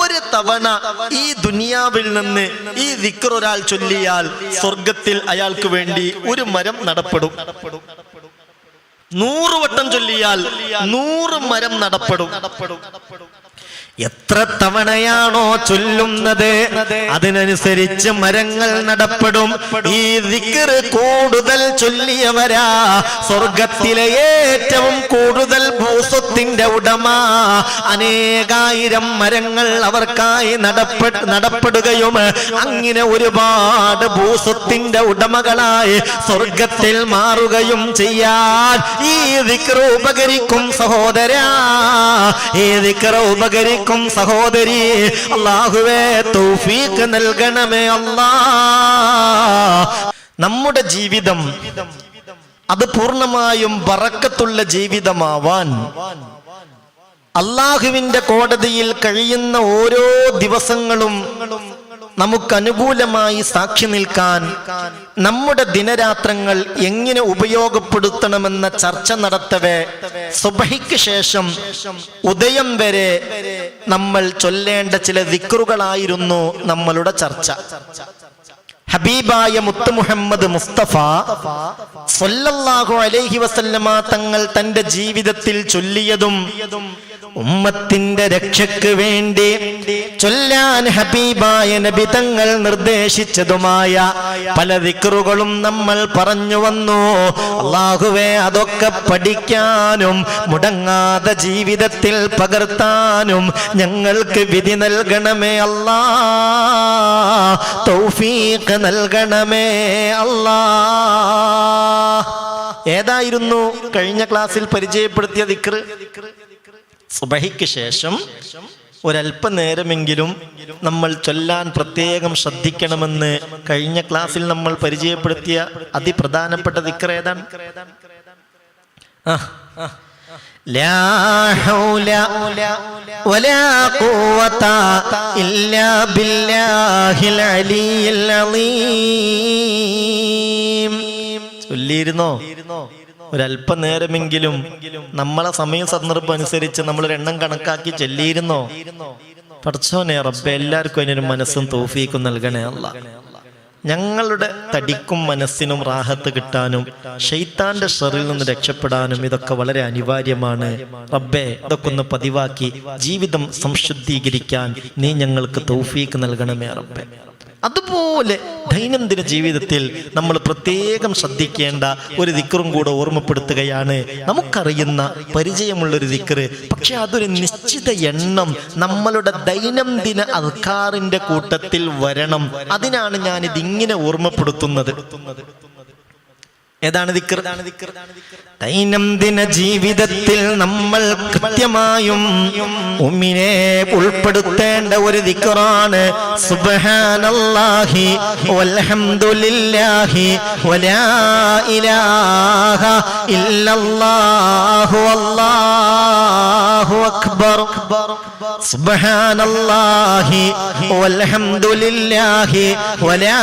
ഒരു തവണ ഈ ദുനിയാവിൽ നിന്ന് ഈ ദിക്ർ ഒരാൾ ചൊല്ലിയാൽ സ്വർഗത്തിൽ അയാൾക്ക് വേണ്ടി ഒരു മരം നടപ്പെടും. നൂറ് വട്ടം ചൊല്ലിയാൽ നൂറ് മരം നടപ്പെടും നടപ്പെടും. എത്ര തവണയാണോ ചൊല്ലുന്നത്? അതിനനുസരിച്ച് മരങ്ങൾ നടപ്പെടും. ഈ ദിക്ർ കൂടുതൽ ചൊല്ലിയവരാ. സ്വർഗത്തിലെ ഏറ്റവും കൂടുതൽ ഭൂസ്വത്തിന്റെ ഉടമ. അനേകായിരം മരങ്ങൾ അവർക്കായി നടപ്പെ നടപ്പെടുകയും അങ്ങനെ ഒരുപാട് ഭൂസ്വത്തിന്റെ ഉടമകളായി സ്വർഗത്തിൽ മാറുകയും ചെയ്യാൻ ഈ ദിക്ർ ഉപകരിക്കും സഹോദര. ഈ ദിക്ർ ഉപകരിക്കും സഹോദരി അള്ളാഹുവേ തൗഫീഖ് നൽകണമേ അല്ലാ. നമ്മുടെ ജീവിതം അത് പൂർണമായും ബറക്കത്തുള്ള ജീവിതമാവാൻ അള്ളാഹുവിന്റെ കോടതിയിൽ കഴിയുന്ന ഓരോ ദിവസങ്ങളും നമുക്ക് അനുകൂലമായി സാക്ഷി നിൽക്കാൻ നമ്മുടെ ദിനരാത്രങ്ങൾ എങ്ങനെ ഉപയോഗപ്പെടുത്തണമെന്ന ചർച്ച നടത്തവേ സുബഹിക്ക് ശേഷം ഉദയം വരെ നമ്മൾ ചൊല്ലേണ്ട ചില ദിക്റുകളായിരുന്നു നമ്മളുടെ ചർച്ച. ഹബീബായ മുത്ത് മുഹമ്മദ് മുസ്തഫ സൊല്ലാഹു അലൈഹി വസല്ലമ തങ്ങൾ തന്റെ ജീവിതത്തിൽ ചൊല്ലിയതും ഉമ്മത്തിന്റെ രക്ഷയ്ക്ക് വേണ്ടി ചൊല്ലാൻ ഹബീബായ നബി തങ്ങൾ നിർദ്ദേശിച്ചതുമായ പല ദിക്റുകളും നമ്മൾ പറഞ്ഞു വന്നു. അള്ളാഹുവെ അതൊക്കെ പഠിക്കാനും മുടങ്ങാതെ ജീവിതത്തിൽ പകർത്താനും ഞങ്ങൾക്ക് വിധി നൽകണമേ അല്ലാ. തൗഫീഖ് നൽകണമേ അല്ലാ. ഏതായിരുന്നു കഴിഞ്ഞ ക്ലാസ്സിൽ പരിചയപ്പെടുത്തിയ ദിക്റ്? സുബഹിക്ക് ശേഷം ഒരല്പനേരമെങ്കിലും നമ്മൾ ചൊല്ലാൻ പ്രത്യേകം ശ്രദ്ധിക്കണമെന്ന് കഴിഞ്ഞ ക്ലാസ്സിൽ നമ്മൾ പരിചയപ്പെടുത്തിയ അതിപ്രധാനപ്പെട്ട ദിക്ർ ഏതാണ്? ആ, ചൊല്ലിയിരുന്നോ? ഒരല്പനേരമെങ്കിലും നമ്മളെ സമയ സന്ദർഭം അനുസരിച്ച് നമ്മൾ എണ്ണം കണക്കാക്കി ചെല്ലിയിരുന്നോ? പഠിച്ചോനെ റബ്ബെ എല്ലാവർക്കും അതിനൊരു മനസ്സും തോഫീക്കും നൽകണേ അല്ല. ഞങ്ങളുടെ തടിക്കും മനസ്സിനും റാഹത്ത് കിട്ടാനും ഷെയ്ത്താന്റെ ഷെറിൽ നിന്ന് രക്ഷപ്പെടാനും ഇതൊക്കെ വളരെ അനിവാര്യമാണ്. റബ്ബെ ഇതൊക്കെ ഒന്ന് പതിവാക്കി ജീവിതം സംശുദ്ധീകരിക്കാൻ നീ ഞങ്ങൾക്ക് തൗഫീക്ക് നൽകണമേ റബ്ബെ. അതുപോലെ ദൈനംദിന ജീവിതത്തിൽ നമ്മൾ പ്രത്യേകം ശ്രദ്ധിക്കേണ്ട ഒരു ദിക്കറും കൂടെ ഓർമ്മപ്പെടുത്തുകയാണ്. നമുക്കറിയുന്ന പരിചയമുള്ള ഒരു ദിക്കറ് പക്ഷെ അതൊരു നിശ്ചിത എണ്ണം നമ്മളുടെ ദൈനംദിന അൽക്കാറിന്റെ കൂട്ടത്തിൽ വരണം. അതിനാണ് ഞാൻ ഇതിങ്ങനെ ഓർമ്മപ്പെടുത്തുന്നത്. ഏതാണ് ദിക്കർ ദൈനംദിന ജീവിതത്തിൽ നമ്മൾ കൃത്യമായും ഉമ്മിനെ ഉൾപ്പെടുത്തേണ്ട ഒരു ദിക്കറാണ് സുബ്ഹാനല്ലാഹി വൽഹംദുലില്ലാഹി വലാ ഇലാഹ ഇല്ലല്ലാഹു അല്ലാഹു അക്ബർ. സുബ്ഹാനല്ലാഹി വൽഹംദുലില്ലാഹി വലാ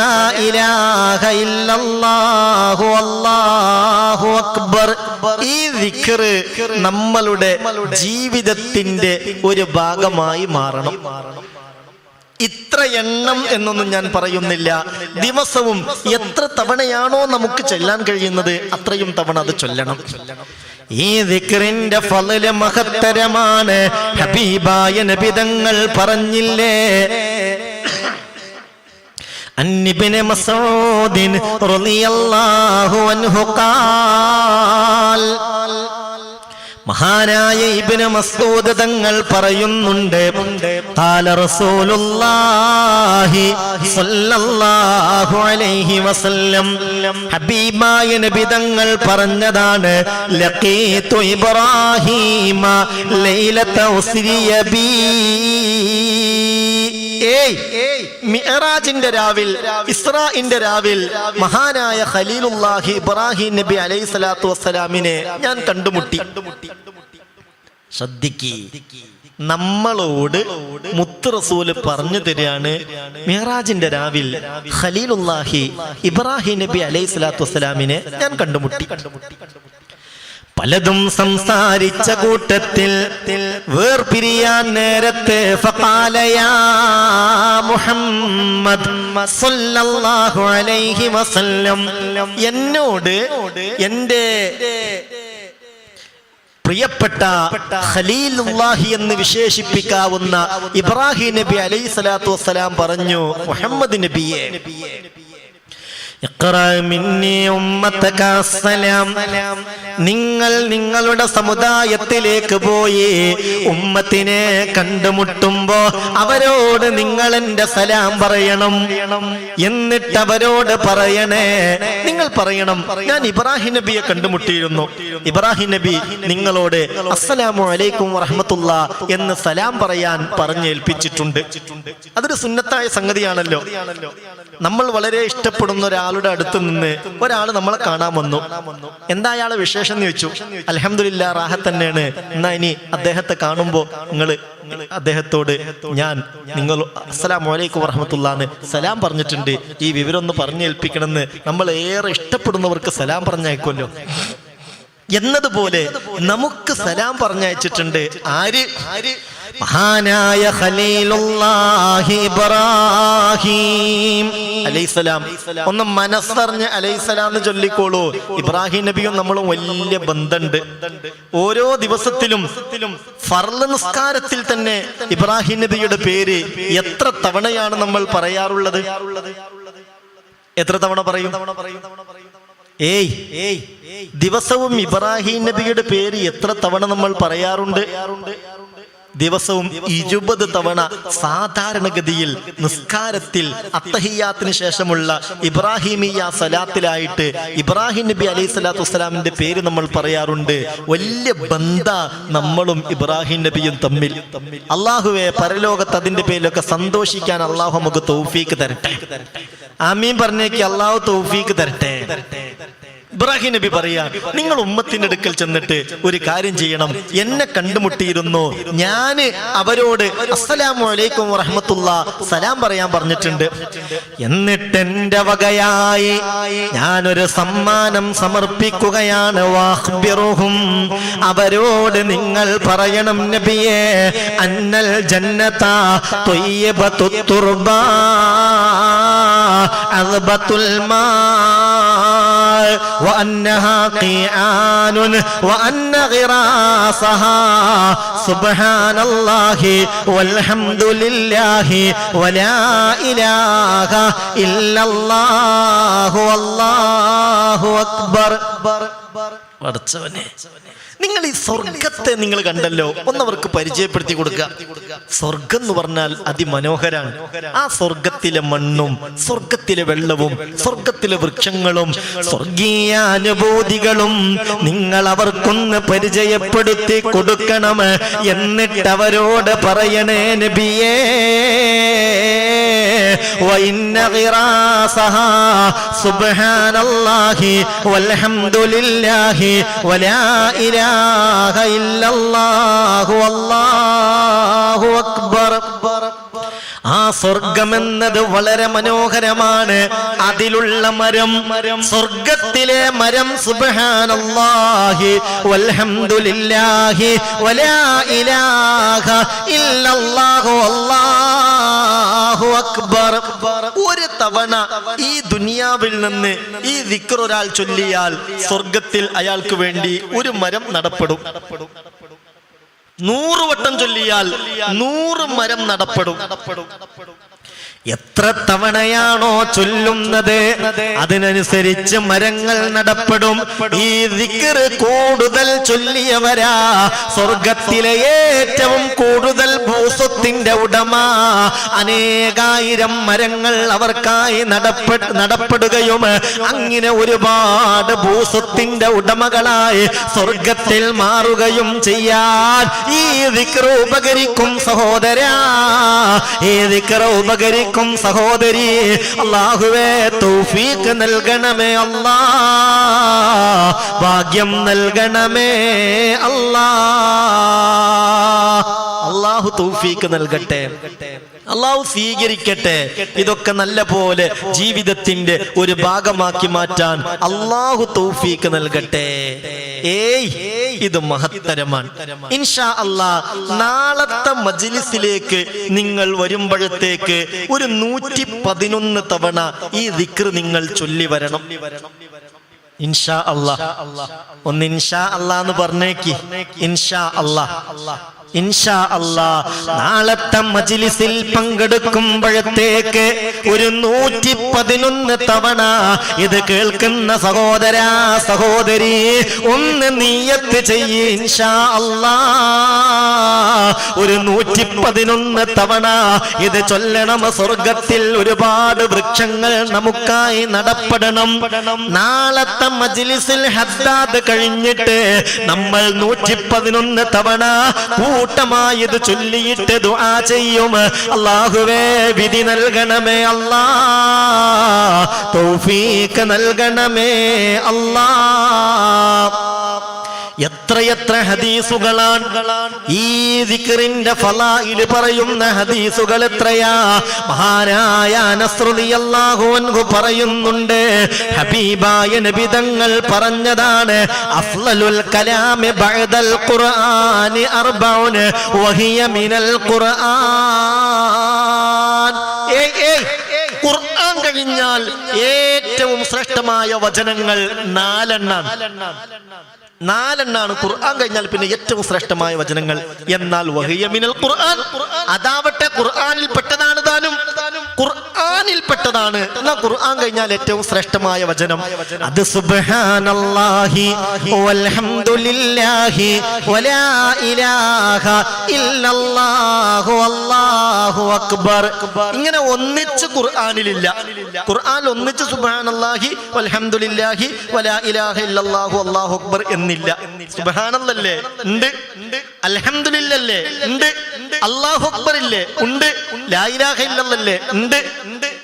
ഇലാഹ ഇല്ലല്ലാഹു അല്ലാഹു അക്ബർ. ഈ ദിക്ർ നമ്മളുടെ ജീവിതത്തിന്റെ ഒരു ഭാഗമായി മാറണം. ഇത്ര എണ്ണം എന്നൊന്നും ഞാൻ പറയുന്നില്ല. ദിവസവും എത്ര തവണയാണോ നമുക്ക് ചൊല്ലാൻ കഴിയുന്നത് അത്രയും തവണ അത് ചൊല്ലണം. ഈ ദിക്റിന്റെ ഫലല് മഹത്തരമാണ്. ഹബീബായ നബിതങ്ങൾ പറഞ്ഞില്ലേ? അന്നിബിന് മസോദിൻ റളിയല്ലാഹു അൻഹു ഖാൽ. മഹാനായ ഇബിന് മസ്ഊദ് തങ്ങൾ പറയുന്നുണ്ട് താല റസൂലുള്ളാഹി സല്ലല്ലാഹു അലൈഹി വസല്ലം. ഹബീബായ നബി തങ്ങൾ പറഞ്ഞതാണ് ലഖീതു ഇബ്രാഹീമ ലൈലത ഉസ്രിയ ഏയ് മിഅറാജിന്റെ രാവിൽ ഇസ്രാഇന്റെ രാവിൽ മഹാനായ ഖലീലുല്ലാഹി ഇബ്രാഹിം നബി അലൈഹി സ്വലാത്തു വസ്സലാമിനെ ഞാൻ കണ്ടുമുട്ടി. ശ്രദ്ധിക്കി. നമ്മളോട് മുത്ത് റസൂൽ പറഞ്ഞു തരികയാണ് മിഹറാജിന്റെ രാവിൽ ഖലീലുല്ലാഹി ഇബ്രാഹിം നബി അലൈഹി സ്വലാത്തു വസ്സലാമിനെ ഞാൻ കണ്ടുമുട്ടി കണ്ടുമുട്ടി. പലതും സംസാരിച്ച കൂട്ടത്തിൽ വേർപിരിയാൻ നേരത്തെ മുഹമ്മദ് അലൈഹി വസല്ലം. എന്നോട് എന്റെ പ്രിയപ്പെട്ട ഖലീലുല്ലാഹി എന്ന് വിശേഷിപ്പിക്കാവുന്ന ഇബ്രാഹിം നബി അലൈഹി സ്വലാത്തു വസ്സലാം പറഞ്ഞു മുഹമ്മദ് നബിയെ ഇഖ്റ മിന്നി ഉമ്മത്തക അസ്സലാം. നിങ്ങൾ നിങ്ങളുടെ സമുദായത്തിലേക്ക് പോയി ഉമ്മത്തിനെ കണ്ടുമുട്ടുമ്പോ അവരോട് നിങ്ങൾ എന്റെ സലാം പറയണം. എന്നിട്ട് അവരോട് പറയണേ നിങ്ങൾ പറയണം. ഞാൻ ഇബ്രാഹിം നബിയെ കണ്ടുമുട്ടിയിരുന്നു. ഇബ്രാഹിം നബി നിങ്ങളോട് അസ്സലാമു അലൈക്കും വറഹമത്തുള്ള എന്ന് സലാം പറയാൻ പറഞ്ഞേൽപ്പിച്ചിട്ടുണ്ട്. അതൊരു സുന്നത്തായ സംഗതിയാണല്ലോ. നമ്മൾ വളരെ ഇഷ്ടപ്പെടുന്ന ഒരാളുടെ അടുത്ത് നിന്ന് ഒരാൾ നമ്മളെ കാണാൻ വന്നു. എന്താ അയാളെ വിശേഷം എന്ന് ചോദിച്ചു. അലഹമില്ല റാഹത്ത് തന്നെയാണ്. എന്നാ ഇനി അദ്ദേഹത്തെ കാണുമ്പോ നിങ്ങൾ അദ്ദേഹത്തോട് ഞാൻ നിങ്ങൾ അസ്സലാം വലൈക്കും വറഹമത്തുള്ളാന്ന് സലാം പറഞ്ഞിട്ടുണ്ട്. ഈ വിവരം ഒന്ന് പറഞ്ഞേൽപ്പിക്കണമെന്ന് നമ്മൾ ഏറെ ഇഷ്ടപ്പെടുന്നവർക്ക് സലാം പറഞ്ഞയക്കുമല്ലോ. എന്നതുപോലെ നമുക്ക് സലാം പറഞ്ഞയച്ചിട്ടുണ്ട്. ആര് ആര്? മഹാനായ ഖലീലുല്ലാഹി ഇബ്രാഹിം. അലൈസലാം ഒന്ന് മനസ്സറിഞ്ഞ് അലൈസലാം എന്ന് ചൊല്ലിക്കോളൂ. ഇബ്രാഹിം നബിയും നമ്മളും വലിയ ബന്ധമുണ്ട് ഓരോ ദിവസത്തിലും ഫർല നിസ്കാരത്തിൽ തന്നെ ഇബ്രാഹിം നബിയുടെ പേര് എത്ര തവണയാണ് നമ്മൾ പറയാറുള്ളത്? എത്ര തവണ പറയും? ഏയ് ഏയ്. ദിവസവും ഇബ്രാഹിം നബിയുടെ പേര് എത്ര തവണ നമ്മൾ പറയാറുണ്ട്? ദിവസവും ഇരുപത് തവണ സാധാരണഗതിയിൽ നിസ്കാരത്തിൽ അത്തഹിയാത്തിന് ശേഷമുള്ള ഇബ്രാഹിമിയ സലാത്തിലായിട്ട് ഇബ്രാഹിം നബി അലൈഹി സ്വലാത്തു വസ്സലാമിന്റെ പേര് നമ്മൾ പറയാറുണ്ട്. വലിയ ബന്ധ നമ്മളും ഇബ്രാഹിം നബിയും തമ്മിൽ. അള്ളാഹുവെ പരലോകത്ത് അതിന്റെ പേരിലൊക്കെ സന്തോഷിക്കാൻ അള്ളാഹു നമുക്ക് തൗഫീക്ക് തരട്ടെ. ആമീൻ പറഞ്ഞേക്ക് അള്ളാഹു തൗഫീക്ക് തരട്ടെ. ഇബ്രാഹിം നബി പറയാ നിങ്ങൾ ഉമ്മത്തിന്റെ അടുക്കൽ ചെന്നിട്ട് ഒരു കാര്യം ചെയ്യണം. എന്നെ കണ്ടുമുട്ടിയിരുന്നു. ഞാൻ അവരോട് അസ്സലാമു അലൈക്കും വറഹമത്തുള്ള സലാം പറയാൻ പറഞ്ഞിട്ടുണ്ട്. എന്നിട്ട് എന്റെ വകയായി ഞാനൊരു സമ്മാനം സമർപ്പിക്കുകയാണ്. അവരോട് നിങ്ങൾ പറയണം നബിയെ അന്നൽ ജന്നത തൊയ്യബ തുർബ അസ്ബതുൽ മാ وأنها قيعان وأن غراسها سبحان الله والحمد لله ولا إله إلا الله والله أكبر പടച്ചവനെ നിങ്ങൾ ഈ സ്വർഗത്തെ നിങ്ങൾ കണ്ടല്ലോ ഒന്നവർക്ക് പരിചയപ്പെടുത്തി കൊടുക്കുക സ്വർഗം എന്ന് പറഞ്ഞാൽ അതിമനോഹരാണ് ആ സ്വർഗത്തിലെ മണ്ണും സ്വർഗത്തിലെ വെള്ളവും സ്വർഗത്തിലെ വൃക്ഷങ്ങളും സ്വർഗീയ അനുഭൂതികളും നിങ്ങൾ അവർക്കൊന്ന് പരിചയപ്പെടുത്തി കൊടുക്കണം എന്നിട്ട് അവരോട് പറയണേ നബിയേ وإن غراسها سبحان الله والحمد لله ولا إله إلا الله والله സ്വർഗമെന്നത് വളരെ മനോഹരമാണ്. അതിലുള്ള മരം സ്വർഗത്തിലെ മരം സുബ്ഹാനല്ലാഹി വൽഹംദുലില്ലാഹി വലാ ഇലാഹ ഇല്ലല്ലാഹു അല്ലാഹു അക്ബർ. ഒരു തവണ ഈ ദുനിയാവിൽ നിന്ന് ഈ ദിക്ർ ഒരാൾ ചൊല്ലിയാൽ സ്വർഗത്തിൽ അയാൾക്ക് വേണ്ടി ഒരു മരം നടപ്പെടും. നൂറ് വട്ടം ചൊല്ലിയാൽ നൂറ് മരം നടപ്പെടും. എത്ര തവണയാണോ ചൊല്ലുന്നത്? അതിനനുസരിച്ച് മരങ്ങൾ നടപ്പെടും. ഈ ദിക്കറ് കൂടുതൽ ചൊല്ലിയവരാ. സ്വർഗത്തിലെ ഏറ്റവും കൂടുതൽ ഭൂസ്വത്തിന്റെ ഉടമ. അനേകായിരം മരങ്ങൾ അവർക്കായി നടപ്പെ നടപ്പെടുകയും അങ്ങനെ ഒരുപാട് ഭൂസ്വത്തിന്റെ ഉടമകളായി സ്വർഗത്തിൽ മാറുകയും ചെയ്യാൻ ഈ ദിക്കറ് ഉപകരിക്കും സഹോദരാ. ഈ ദിക്റ് ഉപകരിക്കും സഹോദരി. അള്ളാഹുവേ തൗഫീഖ് നൽകണമേ അല്ലാ. ഭാഗ്യം നൽകണമേ അല്ലാ. അള്ളാഹു തൗഫീക്ക് നൽകട്ടെ. അള്ളാഹു സ്വീകരിക്കട്ടെ. ഇതൊക്കെ നല്ല പോലെ ജീവിതത്തിന്റെ ഒരു ഭാഗമാക്കി മാറ്റാൻ അള്ളാഹു തൗഫീക്ക് നൽകട്ടെ. ഏയ് ഇത് മഹത്തരമാണ്. ഇൻഷാ അള്ളാ നാളത്തെ മജിലിസിലേക്ക് നിങ്ങൾ വരുമ്പോഴത്തേക്ക് ഒരു നൂറ്റി പതിനൊന്ന് തവണ ഈ ദിക്ർ നിങ്ങൾ ചൊല്ലി വരണം. ഇൻഷാ അള്ളാ ഒന്ന് ഇൻഷാ അള്ളാന്ന് പറഞ്ഞേക്ക്. ഇൻഷാ അല്ലാ. നാളത്തെ മജിലിസിൽ പങ്കെടുക്കുമ്പോഴത്തേക്ക് ഒരു നൂറ്റി പതിനൊന്ന് തവണ. ഇത് കേൾക്കുന്ന സഹോദരാ സഹോദരി ഒന്ന് നീയത്ത് ചെയ്യ് അല്ലാ. ഒരു നൂറ്റി പതിനൊന്ന് തവണ. ഇത് ചൊല്ലണം സ്വർഗത്തിൽ ഒരുപാട് വൃക്ഷങ്ങൾ നമുക്കായി നടപ്പെടണം. നാളത്തെ മജിലിസിൽ ഹദ്ദാദ് കഴിഞ്ഞിട്ട് നമ്മൾ നൂറ്റി പതിനൊന്ന് തവണ ഇത് ചൊല്ലിയിട്ട് ദുആ ചെയ്യും. അള്ളാഹുവേ വിധി നൽകണമേ അല്ലാ. തൗഫീക്ക് നൽകണമേ അല്ലാ. എത്രയെത്ര ഹദീസുകളാണ്? ഈ ദിക്റിന്റെ ഫലായിൽ പറയുന്ന ഹദീസുകൾ എത്രയാ? മഹാനായ അനസ്രുതിയല്ലാഹു അൻഹു പറയുന്നുണ്ട് ഹബീബായ നബിതങ്ങൾ പറഞ്ഞതാണ് അഫ്ലലുൽ കലാമി ബഅദൽ ഖുർആനി അർബഉൻ വഹിയ മിനൽ ഖുർആൻ. ഏയ് ഏയ് ഖുർആൻ കഴിഞ്ഞാൽ ഏറ്റവും ശ്രേഷ്ഠമായ വചനങ്ങൾ നാലെണ്ണാണ്. നാലെണ്ണാണ് ഖുർആൻ കഴിഞ്ഞാൽ പിന്നെ ഏറ്റവും ശ്രേഷ്ഠമായ വചനങ്ങൾ. എന്നാൽ വഹിയമിനൽ ഖുർആൻ. അതാവട്ടെ ഖുർആനിൽ പെട്ടതാണ് താനും. ഖുർആനിൽ പെട്ടതാണ് എന്നാൽ ഖുർആൻ കഴിഞ്ഞാൽ ഏറ്റവും ശ്രേഷ്ഠമായ വചനം. അത് സുബ്ഹാനല്ലാഹി വൽഹംദുലില്ലാഹി വലാ ഇലാഹ ഇല്ലല്ലാഹു അല്ലാഹു അക്ബർ. ഇങ്ങനെ ഒന്നിച്ച് ഖുർആനിലില്ല. ഖുർആൻ ഒന്നിച്ച് സുബ്ഹാനല്ലാഹി വൽഹംദുലില്ലാഹി വലാ ഇലാഹ ഇല്ലല്ലാഹു അല്ലാഹു അക്ബർ എന്നില്ല. സുബ്ഹാനല്ലല്ലേ? ഉണ്ട്. അൽഹംദുലില്ലല്ലേ? ഉണ്ട്. അല്ലാഹു അക്ബർ ഇല്ലേ ഉണ്ട്. ലാ ഇലാഹ ഇല്ലല്ലല്ലേ ഉണ്ട്.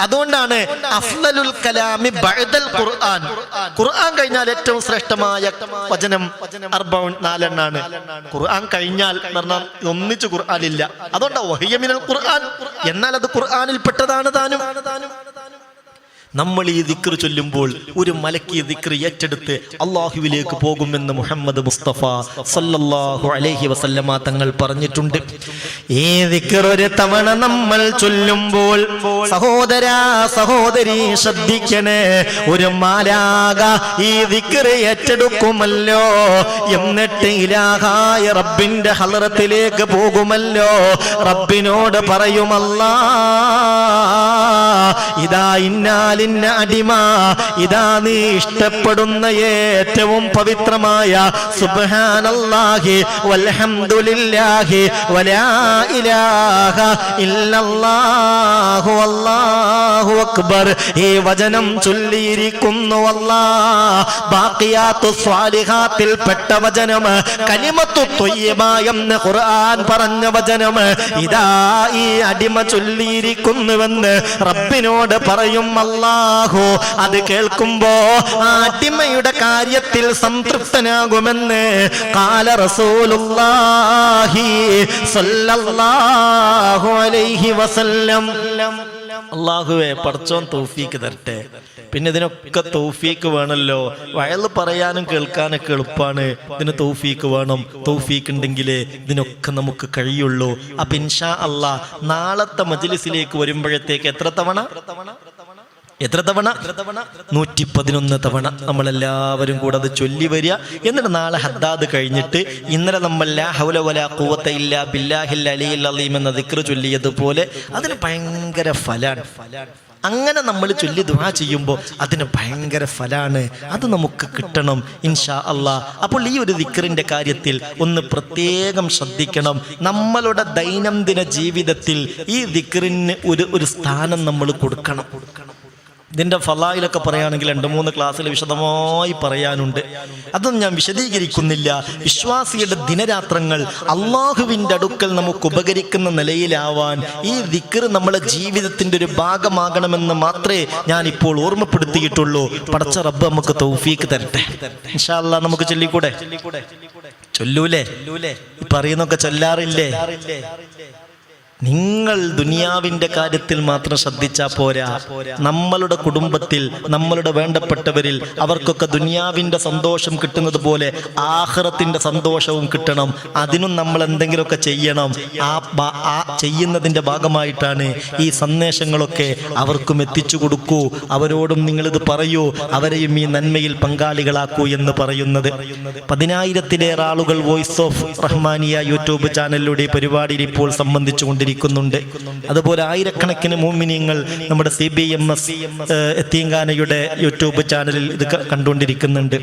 അതുകൊണ്ടാണ് അഫ്ലലുൽ കലാമി ബഅദൽ ഖുർആൻ. ഖുർആൻ. കഴിഞ്ഞാൽ ഏറ്റവും ശ്രേഷ്ഠമായ വചനം അർബൗൻ നാലെണ്ണാണ്. ഖുർആൻ കഴിഞ്ഞാൽ പറഞ്ഞാൽ ഒന്നിച്ച് ഖുർആൻ. ഇല്ല അതുകൊണ്ടാ വഹിയമിനൽ ഖുർആൻ. എന്നാൽ അത് ഖുർആനിൽ പെട്ടതാണ് താനും. നമ്മൾ ഈ ദിക്ർ ചൊല്ലുമ്പോൾ ഒരു മലക്കിയ ഈ ദിക്ർ ഏറ്റെടുത്ത് അള്ളാഹുവിലേക്ക് പോകുമെന്ന് മുഹമ്മദ് മുസ്തഫ സല്ലല്ലാഹു അലൈഹി വസല്ലമ തങ്ങൾ പറഞ്ഞിട്ടുണ്ട്. ഈ ദിക്ർ ഒരു തവണ നമ്മൾ ചൊല്ലുമ്പോൾ സഹോദര സഹോദരി ശ്രദ്ധിക്കണേ ഒരു മാലാക ഈ ദിക്ർ ഏറ്റെടുക്കുമല്ലോ. എന്നിട്ട് ഇലാഹായ റബ്ബിന്റെ ഹലറത്തിലേക്ക് പോകുമല്ലോ. റബ്ബിനോട് പറയുമല്ലാ ഇതാ ഇന്നാലിന്ന അടിമ. ഇതാ നീ ഇഷ്ടപ്പെടുന്ന ഏറ്റവും പവിത്രമായ സുബ്ഹാനല്ലാഹി വൽഹംദുലില്ലാഹി വലാ ഇലാഹ ഇല്ലല്ലാഹു അല്ലാഹു അക്ബർ. ഈ വചനം ചൊല്ലിയിരിക്കുന്നു അല്ലാ ബാക്കിയാത്തു സ്വാലിഹാത്തിൽ പെട്ട വചനം. കലിമത്തു ത്വയ്യിബ എന്ന് ഖുർആൻ പറഞ്ഞ വചനം. ഇതാ ഈ അടിമ ചൊല്ലിയിരിക്കുന്നുവെന്ന് റബ്ബിനോട് പറയും അല്ലാഹു അത് കേൾക്കുമ്പോ ആട്ടിമ്മയുടെ കാര്യത്തിൽ സംതൃപ്തനാകുമെന്ന് കാല റസൂലുള്ളാഹി സല്ലല്ലാഹു അലൈഹി വസല്ലം. അള്ളാഹുവെ പടച്ചോൻ തരട്ടെ. പിന്നെ ഇതിനൊക്കെ തൗഫീക്ക് വേണമല്ലോ വയൽ പറയാനും കേൾക്കാനൊക്കെ എളുപ്പമാണ് ഇതിന് തൗഫീക്ക് വേണം. തൗഫീക്ക് ഉണ്ടെങ്കിലേ ഇതിനൊക്കെ നമുക്ക് കഴിയുള്ളൂ. അപ്പൊ ഇൻഷാ നാളത്തെ മജിലിസിലേക്ക് വരുമ്പോഴത്തേക്ക് എത്ര തവണ? എത്ര തവണ? നൂറ്റി പതിനൊന്ന് തവണ നമ്മളെല്ലാവരും കൂടെ അത് ചൊല്ലി വരിക. എന്നിട്ട് നാളെ ഹദ്ദാദ് കഴിഞ്ഞിട്ട് ഇന്നലെ നമ്മൾ ലാ ഹൗല ബില്ലാഹിൽ എന്ന ദിക്ർ ചൊല്ലിയതുപോലെ അതിന് ഭയങ്കര ഫലാണ്. അങ്ങനെ നമ്മൾ ചൊല്ലി ദുആ ചെയ്യുമ്പോൾ അതിന് ഭയങ്കര ഫലാണ്. അത് നമുക്ക് കിട്ടണം ഇൻഷാ അള്ളാ അപ്പോൾ ഈ ഒരു ദിക്റിന്റെ കാര്യത്തിൽ ഒന്ന് പ്രത്യേകം ശ്രദ്ധിക്കണം. നമ്മളുടെ ദൈനംദിന ജീവിതത്തിൽ ഈ ദിക്റിന് ഒരു ഒരു സ്ഥാനം നമ്മൾ കൊടുക്കണം കൊടുക്കണം. ഇതിന്റെ ഫലായിലൊക്കെ പറയുകയാണെങ്കിൽ രണ്ട് മൂന്ന് ക്ലാസ്സിൽ വിശദമായി പറയാനുണ്ട്. അതൊന്നും ഞാൻ വിശദീകരിക്കുന്നില്ല. വിശ്വാസിയുടെ ദിനരാത്രങ്ങൾ അള്ളാഹുവിന്റെ അടുക്കൽ നമുക്ക് ഉപകരിക്കുന്ന നിലയിലാവാൻ ഈ ദിക്കർ നമ്മളെ ജീവിതത്തിന്റെ ഒരു ഭാഗമാകണമെന്ന് മാത്രമേ ഞാൻ ഇപ്പോൾ ഓർമ്മപ്പെടുത്തിയിട്ടുള്ളൂ. പടച്ച റബ്ബ് നമുക്ക് തൗഫീക്ക് തരട്ടെ. ഇൻഷാല്ല നമുക്ക് ചൊല്ലിക്കൂടെ? ചൊല്ലൂലേ? പറയുന്നൊക്കെ ചൊല്ലാറില്ലേ? നിങ്ങൾ ദുനിയാവിന്റെ കാര്യത്തിൽ മാത്രം ശ്രദ്ധിച്ചാൽ പോരാ. നമ്മളുടെ കുടുംബത്തിൽ നമ്മളുടെ വേണ്ടപ്പെട്ടവരിൽ അവർക്കൊക്കെ ദുനിയാവിന്റെ സന്തോഷം കിട്ടുന്നത് പോലെ ആഹ്റത്തിന്റെ സന്തോഷവും കിട്ടണം. അതിനും നമ്മൾ എന്തെങ്കിലുമൊക്കെ ചെയ്യണം. ആ ചെയ്യുന്നതിന്റെ ഭാഗമായിട്ടാണ് ഈ സന്ദേശങ്ങളൊക്കെ അവർക്കും എത്തിച്ചു കൊടുക്കൂ. അവരോടും നിങ്ങളിത് പറയൂ. അവരെയും ഈ നന്മയിൽ പങ്കാളികളാക്കൂ എന്ന് പറയുന്നത്. പതിനായിരത്തിലേറെ ആളുകൾ വോയിസ് ഓഫ് റഹ്മാനിയ യൂട്യൂബ് ചാനലിലൂടെ പരിപാടിയിൽ ഇപ്പോൾ സംബന്ധിച്ചു കൊണ്ടിരിക്കുന്നുണ്ട് അതുപോലെ ആയിരക്കണക്കിന് മോമിനിയങ്ങൾ നമ്മുടെ സി ബി എം എസ് തീങ്കാനയുടെ യൂട്യൂബ് ചാനലിൽ ഇത് കണ്ടുകൊണ്ടിരിക്കുന്നുണ്ട്.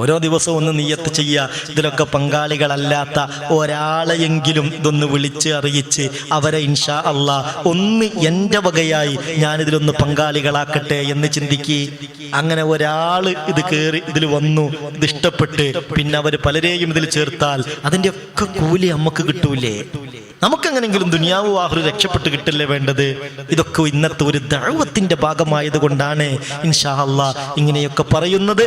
ഓരോ ദിവസവും ഒന്ന് നീയത്ത് ചെയ്യുക. ഇതിലൊക്കെ പങ്കാളികളല്ലാത്ത ഒരാളെയെങ്കിലും ഇതൊന്ന് വിളിച്ച് അറിയിച്ച് അവരെ ഇൻഷാ അല്ല ഒന്ന് എന്റെ വകയായി ഞാനിതിലൊന്ന് പങ്കാളികളാക്കട്ടെ എന്ന് ചിന്തിക്കുക അങ്ങനെ ഒരാൾ ഇത് കയറി ഇതിൽ വന്നു ഇത് ഇഷ്ടപ്പെട്ട് പിന്നെ അവർ പലരെയും ഇതിൽ ചേർത്താൽ അതിന്റെ ഒക്കെ കൂലി നമുക്ക് കിട്ടൂലേ? നമുക്കെങ്ങനെങ്കിലും ദുനിയാവ് ആഹുർ രക്ഷപ്പെട്ട് കിട്ടില്ലേ വേണ്ടത്? ഇതൊക്കെ ഇന്നത്തെ ഒരു ദൈവത്തിന്റെ ഭാഗമായത് കൊണ്ടാണ് ഇൻഷാ അള്ളാ ഇങ്ങനെയൊക്കെ പറയുന്നത്.